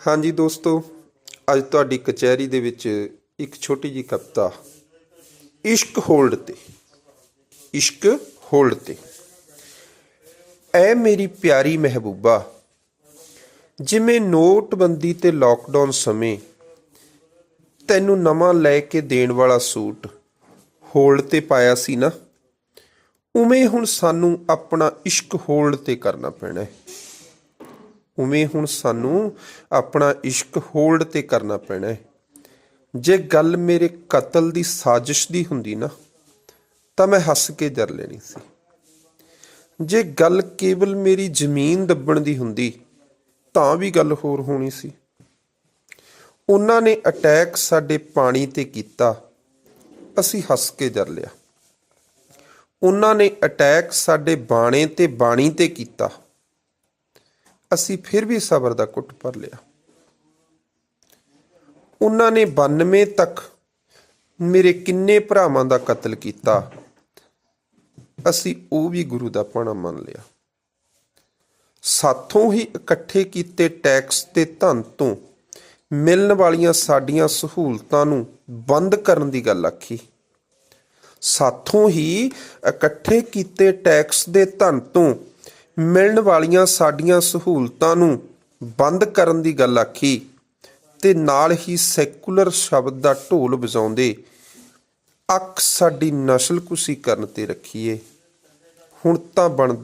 ਹਾਂਜੀ ਦੋਸਤੋ, ਅੱਜ ਤੁਹਾਡੀ ਕਚਹਿਰੀ ਦੇ ਵਿੱਚ ਇੱਕ ਛੋਟੀ ਜੀ ਕਵਿਤਾ। ਇਸ਼ਕ ਹੋਲਡ ਤੇ। ਇਸ਼ਕ ਹੋਲਡ ਤੇ। ਐ ਮੇਰੀ ਪਿਆਰੀ ਮਹਿਬੂਬਾ, ਜਿਵੇਂ ਨੋਟਬੰਦੀ ਤੇ ਲਾਕਡਾਊਨ ਸਮੇਂ ਤੈਨੂੰ ਨਵਾਂ ਲੈ ਕੇ ਦੇਣ ਵਾਲਾ ਸੂਟ ਹੋਲਡ ਤੇ ਪਾਇਆ ਸੀ ਨਾ, ਉਵੇਂ ਹੁਣ ਸਾਨੂੰ ਆਪਣਾ ਇਸ਼ਕ ਹੋਲਡ ਤੇ ਕਰਨਾ ਪੈਣਾ ਹੈ। ਉਵੇਂ ਹੁਣ ਸਾਨੂੰ ਆਪਣਾ ਇਸ਼ਕ ਹੋਲਡ ਤੇ ਕਰਨਾ ਪੈਣਾ ਹੈ। ਜੇ ਗੱਲ ਮੇਰੇ ਕਤਲ ਦੀ ਸਾਜ਼ਿਸ਼ ਦੀ ਹੁੰਦੀ ਨਾ, ਤਾਂ ਮੈਂ ਹੱਸ ਕੇ ਜਰ ਲੈਣੀ ਸੀ। ਜੇ ਗੱਲ ਕੇਵਲ ਮੇਰੀ ਜ਼ਮੀਨ ਦੱਬਣ ਦੀ ਹੁੰਦੀ, ਤਾਂ ਵੀ ਗੱਲ ਹੋਰ ਹੋਣੀ ਸੀ। ਉਹਨਾਂ ਨੇ ਅਟੈਕ ਸਾਡੇ ਪਾਣੀ ਤੇ ਕੀਤਾ, ਅਸੀਂ ਹੱਸ ਕੇ ਜਰ ਲਿਆ। ਉਹਨਾਂ ਨੇ ਅਟੈਕ ਸਾਡੇ ਬਾਣੇ ਤੇ ਬਾਣੀ ਤੇ ਕੀਤਾ। ਅਸੀਂ ਫਿਰ ਵੀ ਸਬਰ ਦਾ ਕੁੱਟ ਭਰ ਲਿਆ। ਉਹਨਾਂ ਨੇ 92 ਤੱਕ ਮੇਰੇ ਕਿੰਨੇ ਭਰਾਵਾਂ ਦਾ ਕਤਲ ਕੀਤਾ। ਅਸੀਂ ਉਹ ਵੀ ਗੁਰੂ ਦਾ ਪਾਣਾ ਮੰਨ ਲਿਆ। ਸਾਥੋਂ ਹੀ ਇਕੱਠੇ ਕੀਤੇ ਟੈਕਸ ਤੇ ਧਨ ਤੋਂ ਮਿਲਣ ਵਾਲੀਆਂ ਸਾਡੀਆਂ ਸਹੂਲਤਾਂ ਨੂੰ ਬੰਦ ਕਰਨ ਦੀ ਗੱਲ ਆਖੀ। ਸਾਥੋਂ ਹੀ ਇਕੱਠੇ ਕੀਤੇ ਟੈਕਸ ਦੇ ਧਨ ਤੋਂ ਮਿਲਣ ਵਾਲੀਆਂ ਸਾਡੀਆਂ ਸਹੂਲਤਾਂ ਨੂੰ ਬੰਦ ਕਰਨ ਦੀ ਗੱਲ ਆਖੀ ਤੇ ਨਾਲ ਹੀ ਸੈਕੂਲਰ ਸ਼ਬਦ ਦਾ ਢੋਲ ਵਜਾਉਂਦੇ, ਅੱਖ ਸਾਡੀ ਨਸਲਕੁਸ਼ੀ ਕਰਨ ਤੇ ਰੱਖੀਏ। ਹੁਣ ਤਾਂ ਬਣ,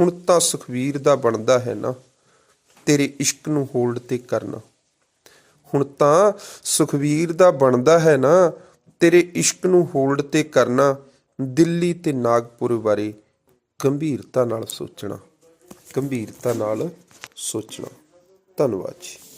ਹੁਣ ਤਾਂ ਸੁਖਵੀਰ ਦਾ ਬਣਦਾ ਹੈ ਨਾ, ਤੇਰੇ ਇਸ਼ਕ ਨੂੰ ਹੋਲਡ ਤੇ ਕਰਨਾ। ਹੁਣ ਤਾਂ ਸੁਖਵੀਰ ਦਾ ਬਣਦਾ ਹੈ ਨਾ, ਤੇਰੇ ਇਸ਼ਕ ਨੂੰ ਹੋਲਡ ਤੇ ਕਰਨਾ, ਦਿੱਲੀ ਤੇ ਨਾਗਪੁਰ ਬਾਰੇ ਗੰਭੀਰਤਾ ਨਾਲ ਸੋਚਣਾ। ਗੰਭੀਰਤਾ ਨਾਲ ਸੋਚਣਾ। ਧੰਨਵਾਦ ਜੀ।